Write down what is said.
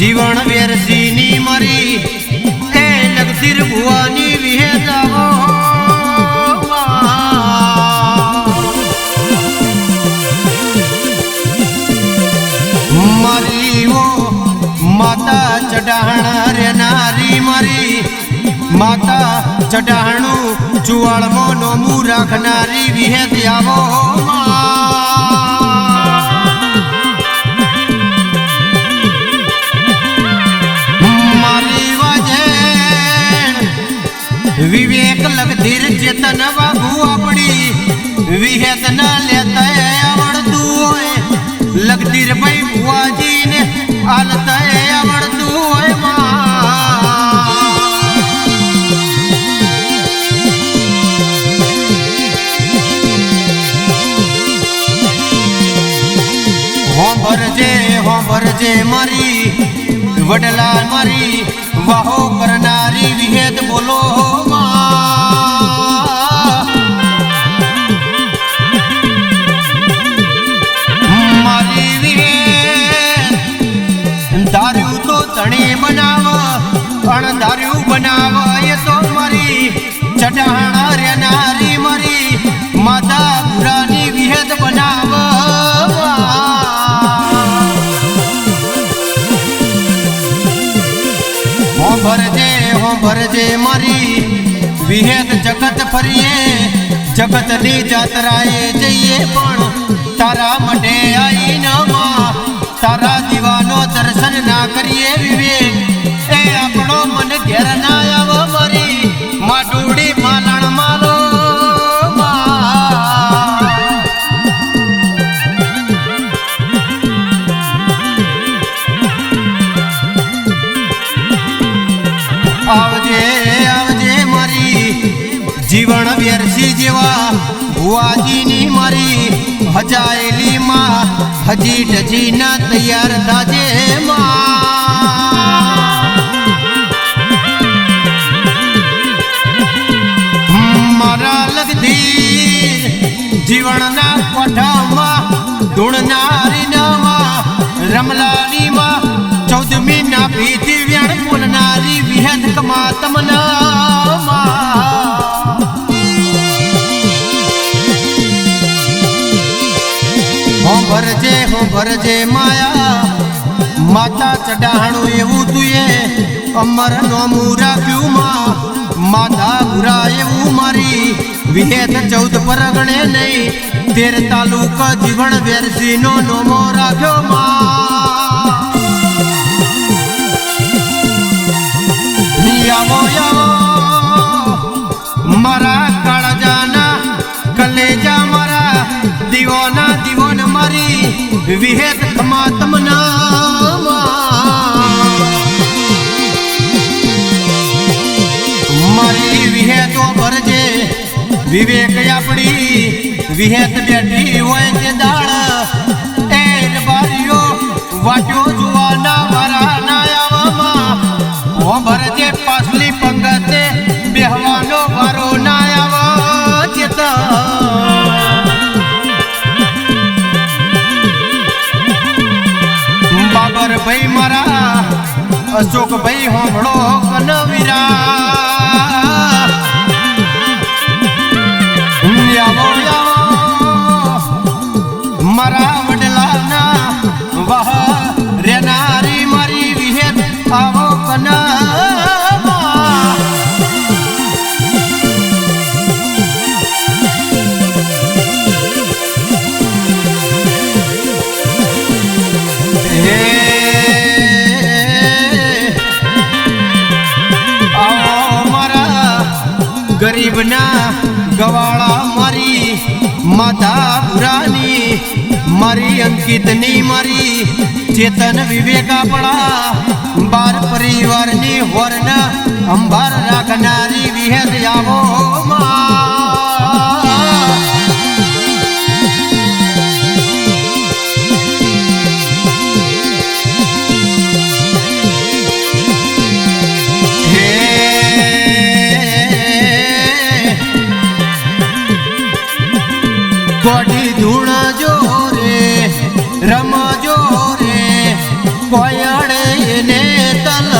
જીવન વેરસીની મારી, એ નગસીર ભુવાની વિહે જાવો. મરીઓ માતા ચઢાણ રે નારી મરી, માતા ચડાહણું ચુવાળમાં નોમું રાખનારી વિહેત આવો લગધીર બાબુ આપણી વિહેત ન લેતા આવડતું હોય. લગધીર ભાઈ ભુવાજીને હાલતા આવડતું હોય હોંભરજે હોંભરજે મારી વડલા મારી, વાહો કરનારી વિહેદ બોલો અણધાર્યું બનાવાય તો મરી ચટાણા રે નારી મારી, માતા પુરાની વિહેદ બનાવ. ભરજે હો ભરજે મરી વિહેદ જગત ફરીએ જગતની જાત્રાએ જઈએ પણ તારા આવજે આવજે મારી. જીવન વ્યરસી જેવા ભુવાજીની મારી. હજાયેલી માં હજી ટજી ના તૈયાર થાજે માં. મારા લગધી જીવનના પઠામાં ધૂણનારી નામાં રમલાની ચૌદમી ના ભીતી વ્યાણ બોલનારી વિહદ કમા તમના ભરજે હું ભરજે માયા માતા ચડાણું એવું તુએ અમર નોમું રાખ્યું માં માતા ગુરા એવું મારી વિહેત ચૌદ પરગણે નહીં, તેર તાલુક જીવણ વેરસી નો નોમો રાખ્યો માં. આવો યાવો મારા કાળજાના કલેજા, મારા દીવાના, દીવન મારી વિહેત ખમા મારી વિહેતો ભરજે વિવેક આપણી, વિહેત બેઠી હોય તે દાળ. અશોક ભાઈ હોમળો કનવીરા. આવો આવો મારા વડલાના વાહ કના આવો ગરીબના ગવાળા મારી, માતા પુરાની, મારી અંકિતની મારી, ચેતન વિવેકાપડા બાર પરિવારની હોર્ન અંબાર રાખનારી વિહેર આવો ગોડી ધૂણ જો રે રમજો રે કોયડે ને તલ